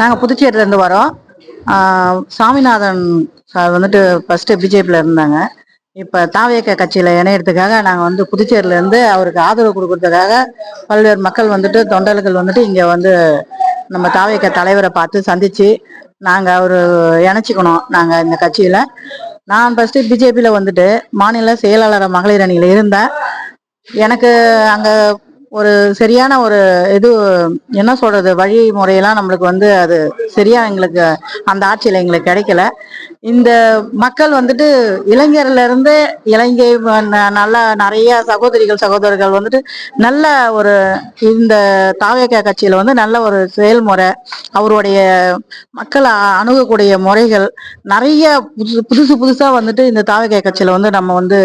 நாங்கள் புதுச்சேரியிலேருந்து வரோம். சாமிநாதன் சார் வந்துட்டு ஃபஸ்ட்டு பிஜேபியில் இருந்தாங்க. இப்போ தாவேக்க கட்சியில் இணையறதுக்காக நாங்கள் வந்து புதுச்சேரியிலேருந்து அவருக்கு ஆதரவு கொடுக்கறதுக்காக பல்வேறு மக்கள் வந்துட்டு தொண்டர்கள் வந்துட்டு இங்கே வந்து நம்ம தாவியக்க தலைவரை பார்த்து சந்தித்து நாங்கள் அவர் இணைச்சிக்கணும் நாங்கள் இந்த கட்சியில். நான் ஃபஸ்ட்டு பிஜேபியில் வந்துட்டு மாநில செயலாளர் மகளிர் அணியில் இருந்தேன். எனக்கு அங்கே ஒரு சரியான ஒரு இது என்ன சொல்றது வழிமுறையெல்லாம் நம்மளுக்கு வந்து அது சரியா எங்களுக்கு அந்த ஆட்சியில் எங்களுக்கு கிடைக்கல. இந்த மக்கள் வந்துட்டு இளைஞர்ல இருந்து இலங்கை நல்லா ந- நிறைய சகோதரிகள் சகோதரர்கள் வந்துட்டு நல்ல ஒரு இந்த தாவேக்கா கட்சியில வந்து நல்ல ஒரு செயல்முறை அவருடைய மக்கள் அணுகக்கூடிய முறைகள் நிறைய புதுசு புதுசு புதுசா வந்துட்டு இந்த தாவேக்கா கட்சியில வந்து நம்ம வந்து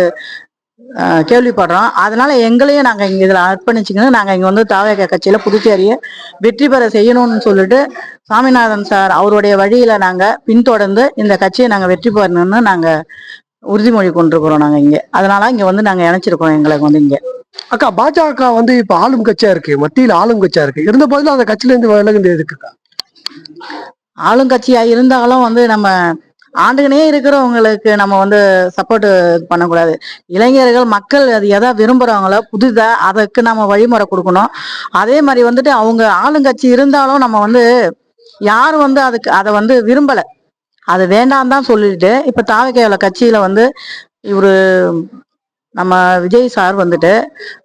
கேள்விப்படுறோம். அதனால எங்களையும் நாங்க இங்க இதுல அர்ப்பணிச்சுக்கணும். நாங்க இங்க வந்து தாவேக்கா கட்சியில புதுச்சேரியை வெற்றி பெற செய்யணும்னு சொல்லிட்டு சாமிநாதன் சார் அவருடைய வழியில நாங்க பின்தொடர்ந்து இந்த கட்சியை நாங்க வெற்றி பெறணும்னு நாங்க உறுதிமொழி கொண்டிருக்கிறோம் நாங்க இங்க. அதனால இங்க வந்து நாங்க இணைச்சிருக்கோம் எங்களுக்கு வந்து இங்க. அக்கா பாஜக வந்து இப்ப ஆளும் கட்சியா இருக்கு மத்தியில ஆளும் கட்சியா இருக்கு. இருந்த போதிலும் அந்த கட்சியில இருந்து விலகுது எதுக்குக்கா ஆளுங்கட்சியா இருந்தாலும் வந்து நம்ம ஆண்டுகனே இருக்கிறவங்களுக்கு நம்ம வந்து சப்போர்ட் பண்ணக்கூடாது. இளைஞர்கள் மக்கள் அது எதை விரும்புகிறாங்களோ புதுதா அதுக்கு நம்ம வழிமுறை கொடுக்கணும். அதே மாதிரி வந்துட்டு அவங்க ஆளுங்கட்சி இருந்தாலும் நம்ம வந்து யாரும் வந்து அதுக்கு அதை வந்து விரும்பல. அது வேண்டாம் தான் சொல்லிட்டு இப்ப தாவக்கையோட கட்சியில வந்து இவரு நம்ம விஜய் சார் வந்துட்டு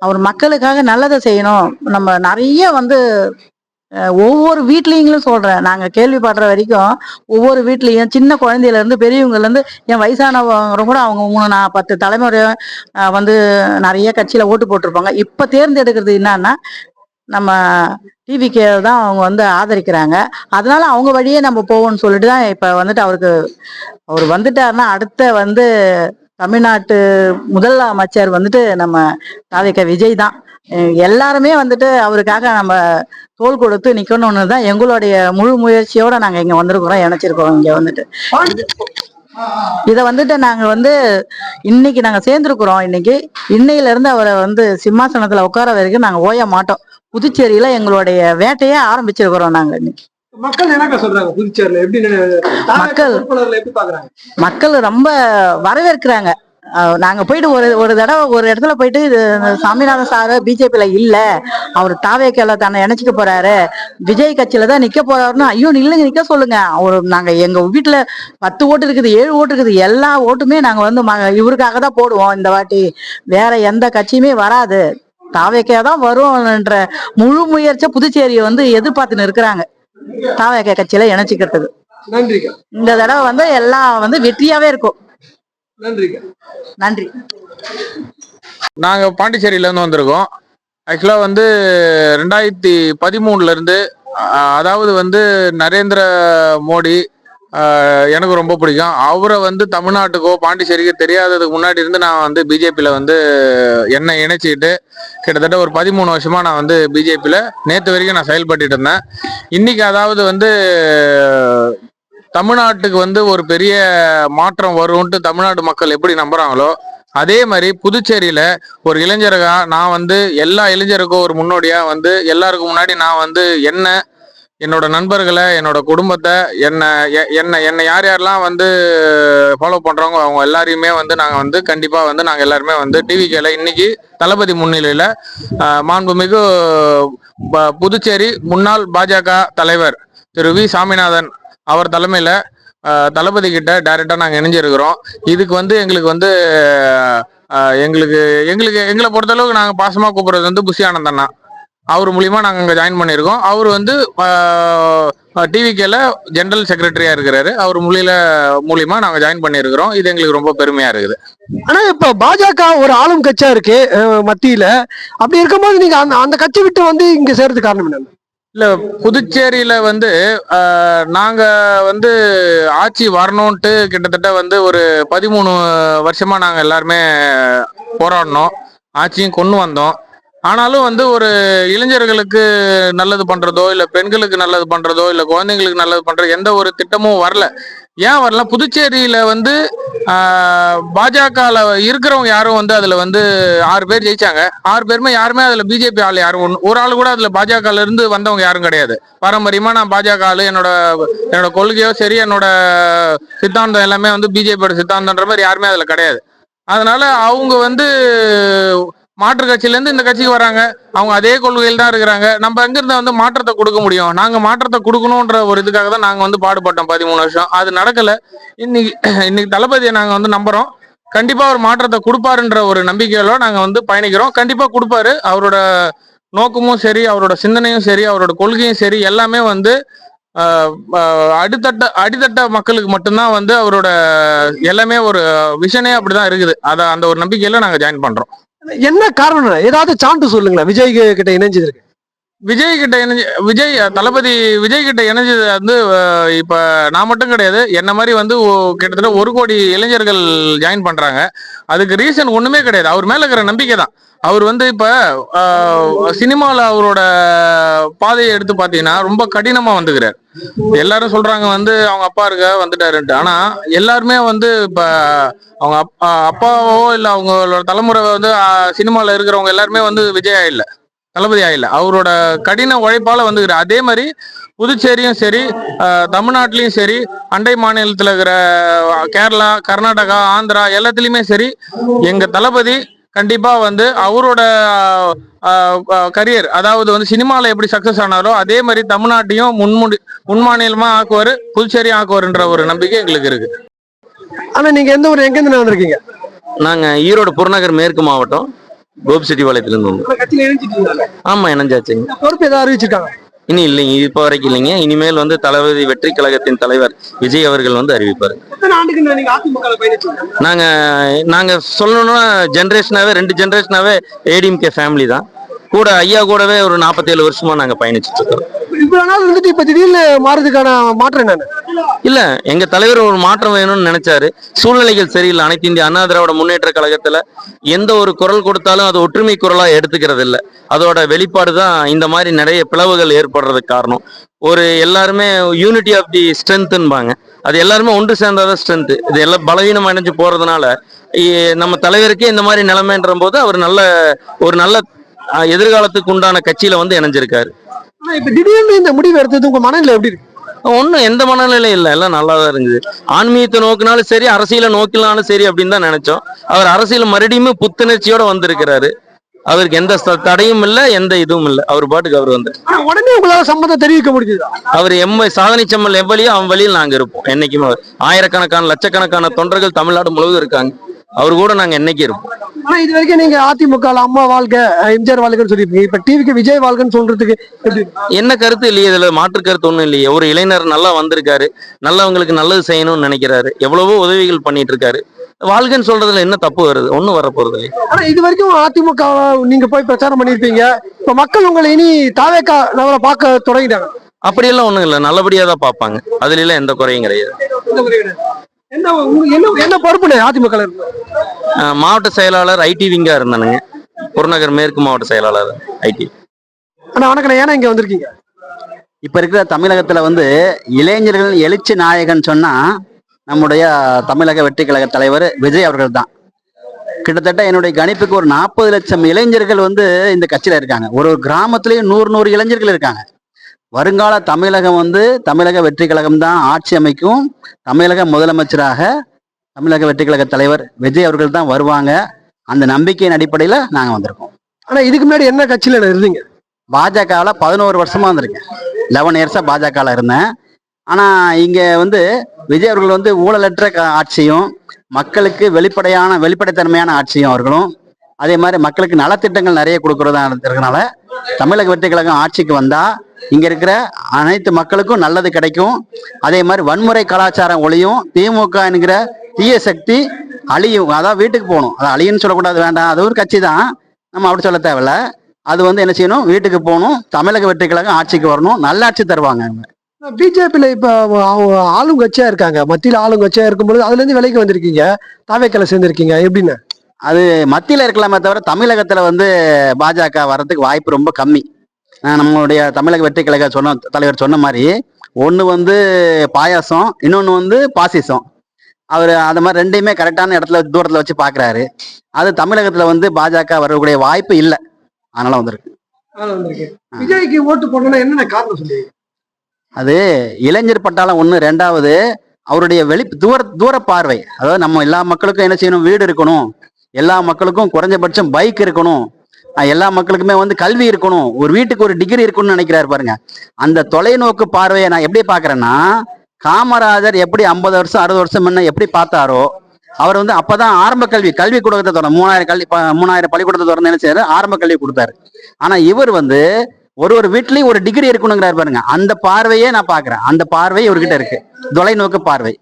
அவர் மக்களுக்காக நல்லதை செய்யணும். நம்ம நிறைய வந்து ஒவ்வொரு வீட்லேயும் சொல்கிறேன் நாங்கள் கேள்விப்படுற வரைக்கும் ஒவ்வொரு வீட்லேயும் சின்ன குழந்தையிலேருந்து பெரியவங்கலேருந்து என் வயசானவங்க கூட அவங்க மூணு நான் பத்து தலைமுறை வந்து நிறைய கட்சியில் ஓட்டு போட்டிருப்பாங்க. இப்போ தேர்ந்தெடுக்கிறது என்னன்னா நம்ம டிவிக்கே தான் அவங்க வந்து ஆதரிக்கிறாங்க. அதனால அவங்க வழியே நம்ம போவோம்னு சொல்லிட்டு தான் இப்போ வந்துட்டு அவருக்கு அவர் வந்துட்டாருன்னா அடுத்த வந்து தமிழ்நாட்டு முதல் அமைச்சர் வந்துட்டு நம்ம தாவிக்க விஜய் தான். எல்லாருமே வந்துட்டு அவருக்காக நம்ம தோல் கொடுத்து நிக்கணும்னு தான் எங்களுடைய முழு முயற்சியோட நாங்க இங்க வந்திருக்கிறோம் இணைச்சிருக்கோம் இங்க வந்துட்டு. இத வந்துட்டு நாங்க வந்து இன்னைக்கு நாங்க சேர்ந்திருக்கிறோம் இன்னைக்கு. இன்னையில இருந்து அவரை வந்து சிம்மாசனத்துல உட்கார வரைக்கும் நாங்க ஓய மாட்டோம். புதுச்சேரியில எங்களுடைய வேட்டையே ஆரம்பிச்சிருக்கிறோம் நாங்க இன்னைக்கு. மக்கள் என்னக்கா சொல்றாங்க புதுச்சேரியில? எப்படி மக்கள் மக்கள் ரொம்ப வரவேற்கிறாங்க. நாங்க போயிட்டு ஒரு ஒரு தடவை ஒரு இடத்துல போயிட்டு சாமிநாதன் சாரு பிஜேபியில இல்ல. அவர் தாவேக்கல தன்னை இணைச்சிக்க போறாரு. விஜய் கட்சியில தான் நிக்க போறாருன்னு ஐயோ நில்லுங்க நிக்க சொல்லுங்க. அவரு நாங்க எங்க வீட்டுல பத்து ஓட்டு இருக்குது ஏழு ஓட்டு இருக்குது எல்லா ஓட்டுமே நாங்க வந்து இவருக்காக தான் போடுவோம் இந்த வாட்டி. வேற எந்த கட்சியுமே வராது. தாவேக்கா தான் வரும்ன்ற முழு முயற்சியை புதுச்சேரியை வந்து எதிர்பார்த்துன்னு இருக்கிறாங்க. தாவேக்கா கட்சியில இணைச்சிக்கிறதுக்கு. இந்த தடவை வந்து எல்லாம் வந்து வெற்றியாவே இருக்கும். நன்றிக்கா நன்றி. நாங்கள் பாண்டிச்சேரியிலேருந்து வந்திருக்கோம். ஆக்சுவலாக வந்து ரெண்டாயிரத்தி பதிமூணுலேருந்து அதாவது வந்து நரேந்திர மோடி எனக்கு ரொம்ப பிடிக்கும். அவரை வந்து தமிழ்நாட்டுக்கோ பாண்டிச்சேரிக்கோ தெரியாததுக்கு முன்னாடி இருந்து நான் வந்து பிஜேபியில் வந்து என்னை இணைச்சிக்கிட்டு கிட்டத்தட்ட ஒரு பதிமூணு வருஷமாக நான் வந்து பிஜேபியில் நேற்று வரைக்கும் நான் செயல்பட்டுட்டு இருந்தேன். இன்னைக்கு அதாவது வந்து தமிழ்நாட்டுக்கு வந்து ஒரு பெரிய மாற்றம் வரும்ன்ட்டு தமிழ்நாடு மக்கள் எப்படி நம்புறாங்களோ அதே மாதிரி புதுச்சேரியில ஒரு இளைஞருக்கா நான் வந்து எல்லா இளைஞருக்கும் ஒரு முன்னோடியா வந்து எல்லாருக்கும் முன்னாடி நான் வந்து என்ன என்னோட நண்பர்களை என்னோட குடும்பத்தை என்ன எ- என்ன என்னை யார் யாரெல்லாம் வந்து ஃபாலோ பண்ணுறவங்க அவங்க எல்லாரையுமே வந்து நாங்கள் வந்து கண்டிப்பா வந்து நாங்கள் எல்லாருமே வந்து டிவி கேல இன்னைக்கு தளபதி முன்னிலையில மாண்புமிகு ப- புதுச்சேரி முன்னாள் பாஜக தலைவர் திரு வி சாமிநாதன் அவர் தலைமையில் தளபதி கிட்ட டைரெக்டாக நாங்கள் இணைஞ்சிருக்கிறோம். இதுக்கு வந்து எங்களுக்கு வந்து எங்களுக்கு எங்களுக்கு எங்களை பொறுத்தளவுக்கு நாங்கள் பாசமாக கூப்பிட்றது வந்து புஷி ஆனந்தண்ணா அவர் மூலியமாக நாங்கள் இங்கே ஜாயின் பண்ணியிருக்கோம். அவர் வந்து டிவிக்கேல ஜென்ரல் செக்ரட்டரியா இருக்கிறாரு. அவர் மூலியில மூலியமா நாங்க ஜாயின் பண்ணிருக்கிறோம் இது எங்களுக்கு ரொம்ப பெருமையா இருக்குது. ஆனா இப்ப பாஜக ஒரு ஆளும் கட்சியா இருக்கு மத்தியில. அப்படி இருக்கும்போது நீங்க அந்த அந்த கட்சி விட்டு வந்து இங்க சேர்றது காரணம் என்ன இல்ல புதுச்சேரியில வந்து நாங்க வந்து ஆட்சி வரணும்ட்டு கிட்டத்தட்ட வந்து ஒரு பதிமூணு வருஷமா நாங்க எல்லாருமே போராடினோம். ஆட்சியும் கொண்டு வந்தோம். ஆனாலும் வந்து ஒரு இளைஞர்களுக்கு நல்லது பண்றதோ இல்ல பெண்களுக்கு நல்லது பண்றதோ இல்ல குழந்தைங்களுக்கு நல்லது பண்ற எந்த ஒரு திட்டமும் வரல. ஏன் வரல? புதுச்சேரியில வந்து பாஜகல இருக்கிறவங்க யாரும் வந்து அதுல வந்து ஆறு பேர் ஜெயிச்சாங்க. ஆறு பேருமே யாருமே அதுல பிஜேபி ஆள் யாரும் ஒரு ஆள் கூட அதுல பாஜகல இருந்து வந்தவங்க யாரும் கிடையாது. பாரம்பரியமா நான் பாஜக ஆளு என்னோட என்னோட கொள்கையோ சரி என்னோட சித்தாந்தம் எல்லாமே வந்து பிஜேபியோட சித்தாந்தம்ன்ற மாதிரி யாருமே அதுல கிடையாது. அதனால அவங்க வந்து மாற்று கட்சியிலேருந்து இந்த கட்சிக்கு வராங்க. அவங்க அதே கொள்கையில் தான் இருக்கிறாங்க. நம்ம எங்கிருந்து வந்து மாற்றத்தை கொடுக்க முடியும்? நாங்கள் மாற்றத்தை கொடுக்கணுன்ற ஒரு இதுக்காக தான் நாங்கள் வந்து பாடுபட்டோம் பதிமூணு வருஷம். அது நடக்கலை. இன்னைக்கு இன்னைக்கு தளபதியை நாங்கள் வந்து நம்புகிறோம் கண்டிப்பாக ஒரு மாற்றத்தை கொடுப்பாருன்ற ஒரு நம்பிக்கையில நாங்கள் வந்து பயணிக்கிறோம். கண்டிப்பாக கொடுப்பாரு. அவரோட நோக்கமும் சரி அவரோட சிந்தனையும் சரி அவரோட கொள்கையும் சரி எல்லாமே வந்து அடித்தட்ட அடித்தட்ட மக்களுக்கு மட்டும்தான் வந்து அவரோட எல்லாமே ஒரு விஷனே அப்படிதான் இருக்குது. அதை அந்த ஒரு நம்பிக்கையில நாங்கள் ஜாயின் பண்றோம். என்ன காரணம் ஏதாவது சான்று சொல்லுங்களேன். விஜய் கிட்ட இணைஞ்சிருக்கு விஜய் கிட்ட இணைஞ்சு விஜய் தளபதி விஜய் கிட்ட இணைஞ்சது வந்து இப்ப நான் மட்டும் கிடையாது. என்ன மாதிரி வந்து கிட்டத்தட்ட ஒரு கோடி இளைஞர்கள் ஜாயின் பண்றாங்க. அதுக்கு ரீசன் ஒண்ணுமே கிடையாது. அவர் மேல இருக்கிற நம்பிக்கை தான். அவர் வந்து இப்ப சினிமால அவரோட பாதையை எடுத்து பாத்தீங்கன்னா ரொம்ப கடினமா வந்துக்கிறார். எல்லாரும் சொல்றாங்க வந்து அவங்க அப்பா இருக்க வந்துட்டாருன்ட்டு. ஆனா எல்லாருமே வந்து இப்ப அவங்க அப்பா அப்பாவோ இல்ல அவங்களோட தலைமுறை வந்து சினிமால இருக்கிறவங்க எல்லாருமே வந்து விஜய் இல்லை தளபதி ஆயில அவரோட கடின உழைப்பால வந்துக்கிறார் அதே மாதிரி புதுச்சேரியும் சரி தமிழ்நாட்டிலயும் சரி அண்டை மாநிலத்துல இருக்கிற கேரளா கர்நாடகா ஆந்திரா எல்லாத்துலயுமே சரி எங்க தளபதி கண்டிப்பா வந்து அவரோட கரியர் அதாவது வந்து சினிமால எப்படி சக்சஸ் ஆனாரோ அதே மாதிரி தமிழ்நாட்டையும் முன்முடி முன்மாநிலமா ஆக்குவாரு புதுச்சேரியும் ஆக்குவாருன்ற ஒரு நம்பிக்கை எங்களுக்கு இருக்கு. ஆனா நீங்க எந்த ஊர் எங்க இருந்து வந்திருக்கீங்க? நாங்க ஈரோடு புறநகர் மேற்கு மாவட்டம். கோபிச்செட்டிபாளையத்துல இருந்து வந்தோம். கட்சியில இணைஞ்சிட்டீங்க ஆமா இணைஞ்சாச்சுங்க பொறுப்பு ஏதாவது அறிவிச்சிருக்காங்க? இனி இல்லைங்க இப்போ வரைக்கும் இல்லைங்க. இனிமேல் வந்து தளபதி வெற்றி கழகத்தின் தலைவர் விஜய் அவர்கள் வந்து அறிவிப்பாரு. நாங்க நாங்க சொல்லணும்னா ஜென்ரேஷனாவே ரெண்டு ஜென்ரேஷனாவே ஏடிஎம்கே ஃபேமிலி தான். கூட ஐயா கூடவே ஒரு நாற்பத்தேழு வருஷமா நாங்க பயணிச்சுட்டு இருக்கோம். இவ்வளவு நாள் இருந்துட்டு இப்ப திடீர்னு மாறதுக்கான மாற்றம் என்னன்னு? இல்ல எங்க தலைவர் ஒரு மாற்றம் வேணும்னு நினைச்சாரு. சூழ்நிலைகள் சரியில்லை. அனைத்து இந்திய அண்ணா திராவிட முன்னேற்ற கழகத்துல எந்த ஒரு குரல் கொடுத்தாலும் அது ஒற்றுமை குரலா எடுத்துக்கிறது இல்ல. அதோட வெளிப்பாடு தான் இந்த மாதிரி நிறைய பிளவுகள் ஏற்படுறதுக்கு காரணம். ஒரு எல்லாருமே யூனிட்டி ஆஃப் தி ஸ்ட்ரென்த்ன்பாங்க அது எல்லாருமே ஒன்று சேர்ந்தாதான் ஸ்ட்ரென்த் இது எல்லாம் பலவீனம் அடைஞ்சு போறதுனால இ- நம்ம தலைவருக்கே இந்த மாதிரி நிலைமைன்ற போது அவர் நல்ல ஒரு நல்ல எதிர்காலத்துக்கு உண்டான கட்சியில வந்து இணைஞ்சிருக்காரு. இப்ப திடீர்னு இந்த முடிவு எடுத்தது உங்க மனநிலை எப்படி இருக்கு? ஒன்றும் எந்த மனநிலையும் இல்லை. எல்லாம் நல்லா தான் இருந்தது. ஆன்மீகத்தை நோக்கினாலும் சரி அரசியலை நோக்கினாலும் சரி அப்படின்னு தான் நினைச்சோம். அவர் அரசியல் மறுபடியும் புத்துணர்ச்சியோட வந்திருக்கிறாரு. அவருக்கு எந்த தடையும் இல்லை எந்த இதுவும் இல்லை. அவர் பாட்டுக்கு அவர் வந்து. உடனே உங்களால சம்மதம் தெரிவிக்க முடியுதா அவர் எம்ம சாதனை செம்மல் எவ்வளியோ அவன் வழியில் நாங்க இருப்போம். என்னைக்குமே அவர். ஆயிரக்கணக்கான லட்சக்கணக்கான தொண்டர்கள் தமிழ்நாடு முழுவதும் இருக்காங்க. அவர் கூட நாங்க என்னைக்கு இருப்போம். ஆனா இது வரைக்கும் நீங்க அதிமுக அம்மா வாழ்க அஹ் எம்ஜிஆர் வாழ்கன்னு சொல்லிருப்பீங்க இப்ப டிவிக்கு விஜய் வாழ்கன்னு சொல்றதுக்கு? என்ன கருத்து இல்லையே இதுல மாற்று கருத்து ஒண்ணும் இல்லையே. ஒரு இளைஞர் நல்லா வந்திருக்காரு நல்லவங்களுக்கு நல்லது செய்யணும்னு நினைக்கிறாரு எவ்வளவோ உதவிகள் பண்ணிட்டு இருக்காரு வாழ்க்கைன்னு சொல்றதுல என்ன தப்பு வருது? ஒண்ணும் வர போறது இல்லை ஆனா இது வரைக்கும் அதிமுக நீங்க போய் பிரச்சாரம் பண்ணிருப்பீங்க இப்ப மக்கள் உங்களை இனி தாவேக்கா நம்மள பார்க்க தொடங்கிட்டாங்க. அப்படியெல்லாம் ஒண்ணும் இல்லை நல்லபடியா தான் பார்ப்பாங்க. அதுல எல்லாம் எந்த குறையும் கிடையாது. என்ன என்ன என்ன பொறுப்புனே அதிமுக மாவட்ட செயலாளர் ஐடி விங்கா இருந்தானுங்க. புறநகர் மேற்கு மாவட்ட செயலாளர் ஐடி. அண்ணா வணக்கம் ஏன்னா இங்க வந்திருக்கீங்க? இப்ப இருக்கிற தமிழகத்துல வந்து இளைஞர்கள் எழுச்சி நாயகன் சொன்னா நம்முடைய தமிழக வெற்றி கழக தலைவர் விஜய் அவர்கள் தான். கிட்டத்தட்ட என்னுடைய கணிப்புக்கு ஒரு நாற்பது லட்சம் இளைஞர்கள் வந்து இந்த கட்சியில இருக்காங்க. ஒரு ஒரு கிராமத்திலயும் நூறு நூறு இளைஞர்கள் இருக்காங்க. வருங்கால தமிழகம் வந்து தமிழக வெற்றி கழகம் தான் ஆட்சி அமைக்கும். தமிழக முதலமைச்சராக தமிழக வெற்றி கழக தலைவர் விஜய் அவர்கள் தான் வருவாங்க. அந்த நம்பிக்கையின் அடிப்படையில நாங்க வந்திருக்கோம். ஆனா இதுக்கு முன்னாடி என்ன கட்சியில இருந்தீங்க? பாஜகவில் பதினோரு வருஷமா வந்திருக்கேன். லெவன் இயர்ஸா பாஜகவில் இருந்தேன். ஆனா இங்க வந்து விஜய் அவர்கள் வந்து ஊழலற்ற ஆட்சியும் மக்களுக்கு வெளிப்படையான வெளிப்படைத்தன்மையான ஆட்சியும் அவர்களும் அதே மாதிரி மக்களுக்கு நலத்திட்டங்கள் நிறைய கொடுக்கறதா இருக்கிறதுனால தமிழக வெற்றி கழகம் ஆட்சிக்கு வந்தா இங்க இருக்கிற அனைத்து மக்களுக்கும் நல்லது கிடைக்கும். அதே மாதிரி வன்முறை கலாச்சாரம் ஒழியும். திமுக என்கிற தீய சக்தி அழியும். அதான் வீட்டுக்கு போகணும். அது அழியுன்னு சொல்லக்கூடாது வேண்டாம். அது ஒரு கட்சி தான். நம்ம அப்படி சொல்ல தேவையில்ல. அது வந்து என்ன செய்யணும்? வீட்டுக்கு போகணும். தமிழக வெற்றி கழகம் ஆட்சிக்கு வரணும். நல்லாட்சி தருவாங்க பிஜேபியில இப்ப அவங்க ஆளுங்கட்சியா இருக்காங்க. மத்தியில ஆளுங்கட்சியா இருக்கும்போது அதுல இருந்து விலைக்கு வந்திருக்கீங்க. தாவேக்கல சேர்ந்திருக்கீங்க. எப்படின்னு? அது மத்தியில இருக்கலாமே தவிர தமிழகத்துல வந்து பாஜக வர்றதுக்கு வாய்ப்பு ரொம்ப கம்மி. நம்மளுடைய தமிழக வெற்றி கழக சொன்ன தலைவர் சொன்ன மாதிரி ஒன்று வந்து பாயாசம் இன்னொன்று வந்து பாசிசம். அவர் அந்த மாதிரி ரெண்டையுமே கரெக்டான இடத்துல தூரத்தில் வச்சு பார்க்குறாரு அது தமிழகத்தில் வந்து பாஜக வரக்கூடிய வாய்ப்பு இல்லை. அதனால வந்திருக்கு. விஜய்க்கு ஓட்டு போடணும்னா என்னென்ன காரணம் சொல்லி அது இளைஞர் பட்டாளம் ஒன்று ரெண்டாவது அவருடைய வெளி தூர தூர பார்வை. அதாவது நம்ம எல்லா மக்களுக்கும் என்ன செய்யணும்? வீடு இருக்கணும். எல்லா மக்களுக்கும் குறைஞ்சபட்சம் பைக் இருக்கணும். எல்லா மக்களுக்குமே வந்து கல்வி இருக்கணும். ஒரு வீட்டுக்கு ஒரு டிகிரி இருக்கணும்னு நினைக்கிறாரு பாருங்க. அந்த தொலைநோக்கு பார்வையை நான் எப்படி பார்க்கறேன்னா காமராஜர் எப்படி ஐம்பது வருஷம் அறுபது வருஷம் முன்ன எப்படி பார்த்தாரோ அவர் வந்து அப்பதான் ஆரம்ப கல்வி கல்வி கொடுக்கறத தொடர் மூணாயிரம் கல்வி மூணாயிரம் பள்ளிக்கூடத்தை தொடர்ந்து என்ன செய்யறாரு ஆரம்ப கல்வி கொடுத்தாரு. ஆனா இவர் வந்து ஒரு ஒரு வீட்லயும் ஒரு டிகிரி இருக்கணுங்கிறாரு பாருங்க. அந்த பார்வையே நான் பாக்குறேன் அந்த பார்வை இவர்கிட்ட இருக்கு. தொலைநோக்கு பார்வை.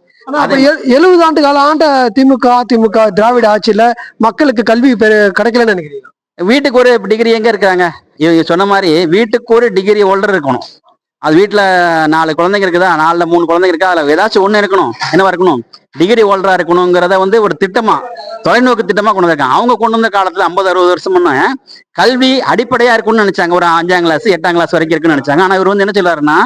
எழுபது ஆண்டு கால ஆண்ட திமுக அதிமுக திராவிட ஆட்சியில மக்களுக்கு கல்வி பெரு- கிடைக்கலன்னு நினைக்கிறீங்க வீட்டுக்கு ஒரு டிகிரி எங்க இருக்காங்க இவங்க சொன்ன மாதிரி வீட்டுக்கு ஒரு டிகிரி ஹோல்டர் இருக்கணும். அது வீட்டில் நாலு குழந்தைங்க இருக்குதா? நாலுல மூணு குழந்தைங்க இருக்கா? அதில் ஏதாச்சும் ஒன்று இருக்கணும். என்னவா இருக்கணும்? டிகிரி ஹோல்டராக இருக்கணுங்கிறத வந்து ஒரு திட்டமா தொலைநோக்கு திட்டமா கொண்டு வந்திருக்காங்க. அவங்க கொண்டு வந்த காலத்தில் ஐம்பது அறுபது வருஷம் முன்ன கல்வி அடிப்படையாக இருக்கும்னு நினைச்சாங்க. ஒரு அஞ்சாம் கிளாஸ் எட்டாம் கிளாஸ் வரைக்கும் இருக்குன்னு நினைச்சாங்க. ஆனால் இவர் வந்து என்ன சொல்றாருன்னா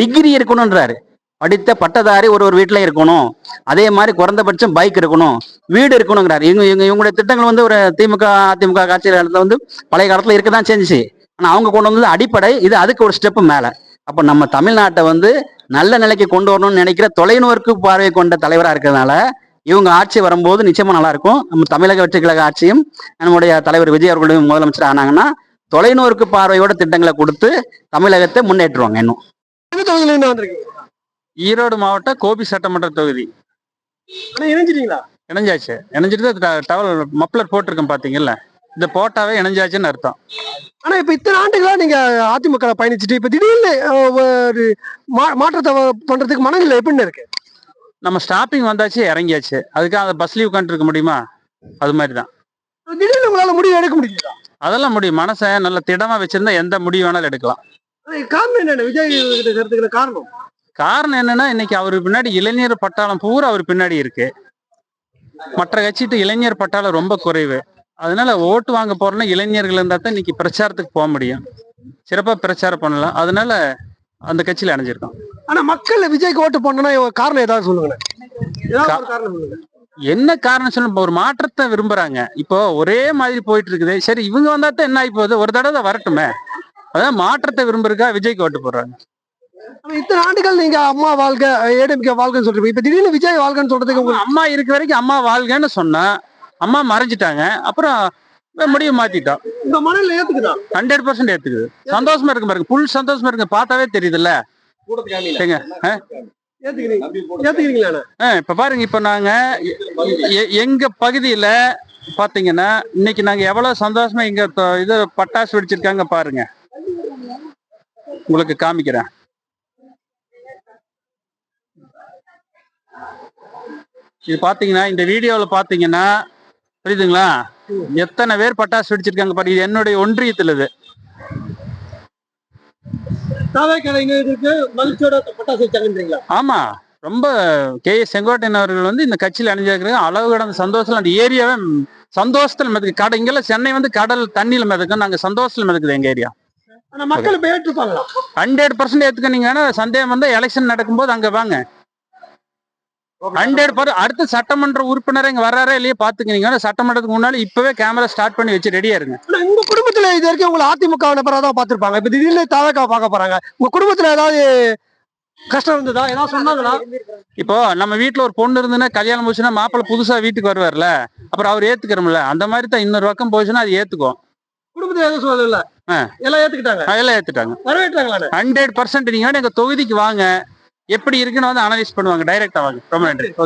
டிகிரி இருக்கணும்ன்றாரு. படித்த பட்டதாரி ஒரு ஒரு வீட்டில் இருக்கணும். அதே மாதிரி குறைந்தபட்சம் பைக் இருக்கணும். வீடு இருக்கணுங்கிறார். இவங்க இவங்க இவங்களுடைய திட்டங்கள் வந்து ஒரு திமுக அதிமுக ஆட்சி காலத்துல வந்து பழைய காலத்தில் இருக்க தான் செஞ்சுச்சு. ஆனால் அவங்க கொண்டு வந்தது அடிப்படை. இது அதுக்கு ஒரு ஸ்டெப்பு மேலே. அப்போ நம்ம தமிழ்நாட்டை வந்து நல்ல நிலைக்கு கொண்டு வரணும்னு நினைக்கிற தொலைநோக்கு பார்வை கொண்ட தலைவராக இருக்கிறதுனால இவங்க ஆட்சி வரும்போது நிச்சயமா நல்லா இருக்கும். நம்ம தமிழக வெற்றி கழக ஆட்சியும் நம்முடைய தலைவர் விஜய் அவர்களும் முதலமைச்சர் ஆனாங்கன்னா தொலைநோக்கு பார்வையோட திட்டங்களை கொடுத்து தமிழகத்தை முன்னேற்றுவாங்க இன்னும் எந்த தொகுதியில என்ன வந்திருக்கீங்க ஈரோடு மாவட்ட கோபி சட்டமன்ற தொகுதி. இணைஞ்சிட்டீங்களா? இணைஞ்சாச்சு. இணைஞ்சிட்டு தான் டவல் மப்ளர் போட்டிருக்கேன் பாத்தீங்கல்ல. இந்த போட்டாவே இணைஞ்சாச்சுன்னு அர்த்தம். ஆனா இப்ப இத்தனை ஆண்டுகளா நீங்க அதிமுக பயணிச்சுட்டு இப்ப திடீர்னு ஒரு மாற்றத்தை பண்றதுக்கு மனநிலை எப்படின்னு இருக்கு? நம்ம ஸ்டாப்பிங் வந்தாச்சு இறங்கியாச்சு. அதுக்காக அந்த பஸ்லயும் உட்காந்துருக்க முடியுமா? அது மாதிரி தான் திடீர்னு உங்களால முடிவு எடுக்க முடியல அதெல்லாம் முடியும். மனசை நல்ல திடமா வச்சிருந்தா எந்த முடிவு வேணாலும் எடுக்கலாம். காரணம் என்னென்ன விஜய் கருத்துக்கிற காரணம்? காரணம் என்னன்னா இன்னைக்கு அவர் பின்னாடி இளைஞர் பட்டாளம் பூரா அவர் பின்னாடி இருக்கு. மற்ற கட்சிட்டு இளைஞர் பட்டாளம் ரொம்ப குறைவு. அதனால ஓட்டு வாங்க போறோம்னா இளைஞர்கள் இருந்தா தான் இன்னைக்கு பிரச்சாரத்துக்கு போக முடியும். சிறப்பா பிரச்சாரம் பண்ணலாம். அதனால அந்த கட்சியில அணைஞ்சிருக்கோம். ஆனா மக்கள் விஜய்க்கு ஓட்டு போடணும்னா காரணம் ஏதாவது சொல்லுங்க ஏதாவது ஒரு காரணம் சொல்லுங்க என்ன காரணம் சொல்ல ஒரு மாற்றத்தை விரும்புறாங்க. இப்போ ஒரே மாதிரி போயிட்டு இருக்குது. சரி இவங்க வந்தா தான் என்ன ஆகி போகுது? ஒரு தடவை வரட்டுமே. அதான் மாற்றத்தை விரும்புறதுக்கா விஜய்க்கு ஓட்டு போடுறாங்க. இத்தனை ஆண்டுகள் நீங்க அம்மா வாழ்க ஏடிஎம்கே வாழ்கன்னு சொல்றீங்க. இப்ப திடீர்னு விஜய் வாழ்கன்னு சொல்றதுக்கு அம்மா இருக்க வரைக்கும் அம்மா வாழ்கன்னு சொன்னா அம்மா மறைஞ்சிட்டாங்க. அப்புறம் முடிவு மாத்திட்டோம் உங்க மனநிலை ஏத்துக்குதா? Hundred percent ஏத்துக்குது. சந்தோஷமா இருக்கு பாருங்க. புல் சந்தோஷமா இருக்கு பார்த்தாவே தெரியுதுல்ல. இப்ப பாருங்க இப்ப நாங்க எங்க பகுதியில பாத்தீங்கன்னா இன்னைக்கு நாங்க எவ்வளவு சந்தோஷமா இங்க இது பட்டாசு வெடிச்சிருக்காங்க பாருங்க. உங்களுக்கு காமிக்கிறேன். இது பாத்தீங்கன்னா இந்த வீடியோல பாத்தீங்கன்னா புரியுதுங்களா? எத்தனை பேர் பட்டாசு வெடிச்சிருக்காங்க பாருங்க இது என்னுடைய ஒன்றியத்துல இது. ஆமா. ரொம்ப கே எஸ் செங்கோட்டையன் அவர்கள் வந்து இந்த கட்சியில் அணிஞ்சிருக்கிறாங்க அளவு கடந்த சந்தோஷத்துல அந்த ஏரியாவே சந்தோஷத்துல மிதக்கு கடை இங்கெல்லாம் சென்னை வந்து கடல் தண்ணியில மிதக்கும் நாங்க சந்தோஷத்துல மிதக்குது எங்க ஏரியா. மக்கள் ஹண்ட்ரட் பர்சன்ட் ஏத்துக்க நீங்க சந்தேகம் வந்து எலெக்ஷன் நடக்கும்போது அங்க வாங்க. ஹண்ட்ரட் பர் அடுத்த சட்டமன்ற உறுப்பினர் இங்க வர்றாரா இல்லையே பாத்துக்க நீங்க வேணா சட்டமன்றத்துக்கு முன்னாடி இப்பவே கேமரா ஸ்டார்ட் பண்ணி வச்சு ரெடியா இருங்க. உங்க குடும்பத்துல இது வரைக்கும் உங்களை அதிமுக நபரா தான் பாத்திருப்பாங்க. இப்ப திடீர்னு தாவக்கா பார்க்க போறாங்க. உங்க குடும்பத்துல ஏதாவது கஷ்டம் இருந்ததா? ஏதாவது சொன்னாங்களா? இப்போ நம்ம வீட்ல ஒரு பொண்ணு இருந்துன்னா கல்யாணம் போச்சுன்னா மாப்பிள்ளை புதுசா வீட்டுக்கு வருவார்ல. அப்புறம் அவர் ஏத்துக்கிறோம்ல. அந்த மாதிரி தான் இன்னொரு பக்கம் போச்சுன்னா அது ஏத்துக்கும். குடும்பத்துல எதுவும் சொல்லல. எல்லாம் ஏத்துக்கிட்டாங்க. அதெல்லாம் ஏத்துட்டாங்க வரவேற்றாங்களா ஹண்ட்ரட் பர்சன்ட் நீங்க எங்க தொகுதிக்கு வாங்க. எப்படி இருக்குன்னு வந்து அனலைஸ் பண்ணுவாங்க டைரக்டா வாங்க. ரொம்ப நன்றி.